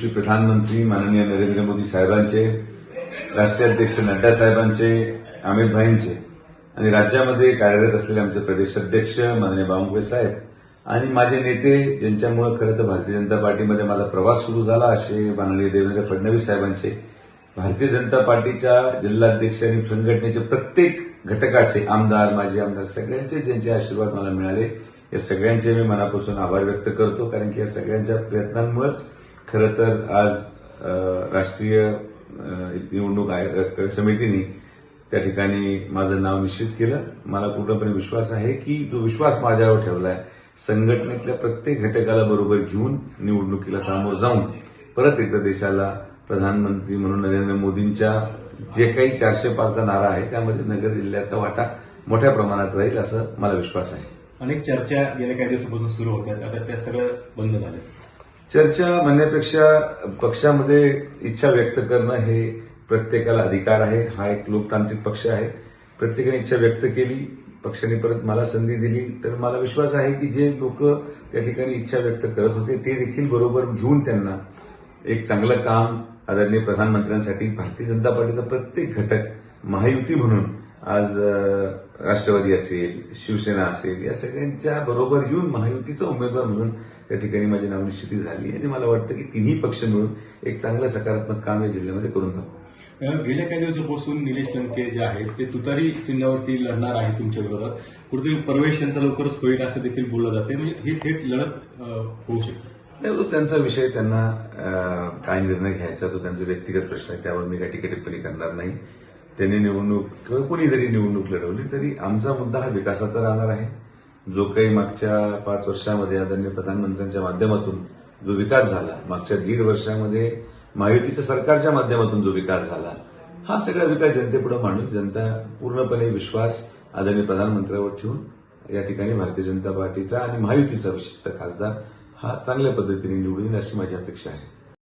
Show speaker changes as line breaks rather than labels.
यशस्वी प्रधानमंत्री माननीय नरेंद्र मोदी साहेबांचे राष्ट्रीय अध्यक्ष नड्डा साहेबांचे अमित भाईंचे आणि राज्यामध्ये कार्यरत असलेले आमचे प्रदेश अध्यक्ष माननीय बावनकुळे साहेब आणि माझे नेते ज्यांच्यामुळे खरं तर भारतीय जनता पार्टीमध्ये माझा प्रवास सुरू झाला असे माननीय देवेंद्र फडणवीस साहेबांचे भारतीय जनता पार्टीच्या जिल्हाध्यक्ष आणि संघटनेचे प्रत्येक घटकाचे आमदार माजी आमदार सगळ्यांचे ज्यांचे आशीर्वाद मला मिळाले या सगळ्यांचे मी मनापासून आभार व्यक्त करतो कारण की या सगळ्यांच्या प्रयत्नांमुळेच खरं तर आज राष्ट्रीय निवडणूक आयोग समितीने त्या ठिकाणी माझं नाव निश्चित केलं. मला पूर्णपणे विश्वास आहे की जो विश्वास माझ्यावर ठेवलाय. संघटनेतल्या प्रत्येक घटकाला बरोबर घेऊन निवडणुकीला सामोरं जाऊन परत एकदा देशाला प्रधानमंत्री म्हणून नरेंद्र मोदींच्या जे काही चारशे पाचचा नारा आहे त्यामध्ये नगर जिल्ह्याचा वाटा मोठ्या प्रमाणात राहील असं मला विश्वास आहे.
अनेक चर्चा गेल्या काही दिवसापासून सुरू होत्या. आता त्या सगळं बंद झालं.
चर्चा म्हणण्यापेक्षा पक्षामध्ये इच्छा व्यक्त करणं हे प्रत्येकाला अधिकार आहे. हा एक लोकतांत्रिक पक्ष आहे. प्रत्येकाने इच्छा व्यक्त केली पक्षाने परत मला संधी दिली तर मला विश्वास आहे की जे लोक त्या ठिकाणी इच्छा व्यक्त करत होते ते देखील बरोबर घेऊन त्यांना एक चांगलं काम आदरणीय प्रधानमंत्र्यांसाठी भारतीय जनता पार्टीचा प्रत्येक घटक महायुती म्हणून आज राष्ट्रवादी असेल शिवसेना असेल या सगळ्यांच्या बरोबर येऊन महायुतीचा उमेदवार म्हणून त्या ठिकाणी माझी नावनिश्चिती झाली आणि मला वाटतं की तिन्ही पक्ष मिळून एक चांगलं सकारात्मक काम या जिल्ह्यामध्ये करून दाखवू
गेल्या काही दिवसापासून निलेश लंके जे आहेत ते तुतारी चिन्हावरती लढणार आहे तुमच्या विरोधात कुठेतरी प्रवेश यांचा लवकरच होईल असं देखील बोललं जाते म्हणजे ही थेट लढत होऊ शकते.
नाही तो त्यांचा विषय त्यांना काय निर्णय घ्यायचा तो त्यांचा व्यक्तिगत प्रश्न आहे. त्यावर मी काही टीका टिप्पणी करणार नाही. त्यांनी निवडणूक किंवा कोणी जरी निवडणूक लढवली तरी आमचा मुद्दा हा विकासाचा राहणार आहे. जो काही मागच्या पाच वर्षामध्ये आदरणीय प्रधानमंत्र्यांच्या माध्यमातून जो विकास झाला मागच्या दीड वर्षामध्ये महायुतीच्या सरकारच्या माध्यमातून जो विकास झाला हा सगळा विकास जनतेपुढे मांडून जनता पूर्णपणे विश्वास आदरणीय प्रधानमंत्र्यावर ठेवून या ठिकाणी भारतीय जनता पार्टीचा आणि महायुतीचा विशिष्ट खासदार हा चांगल्या पद्धतीने निवडून अशी माझी अपेक्षा आहे.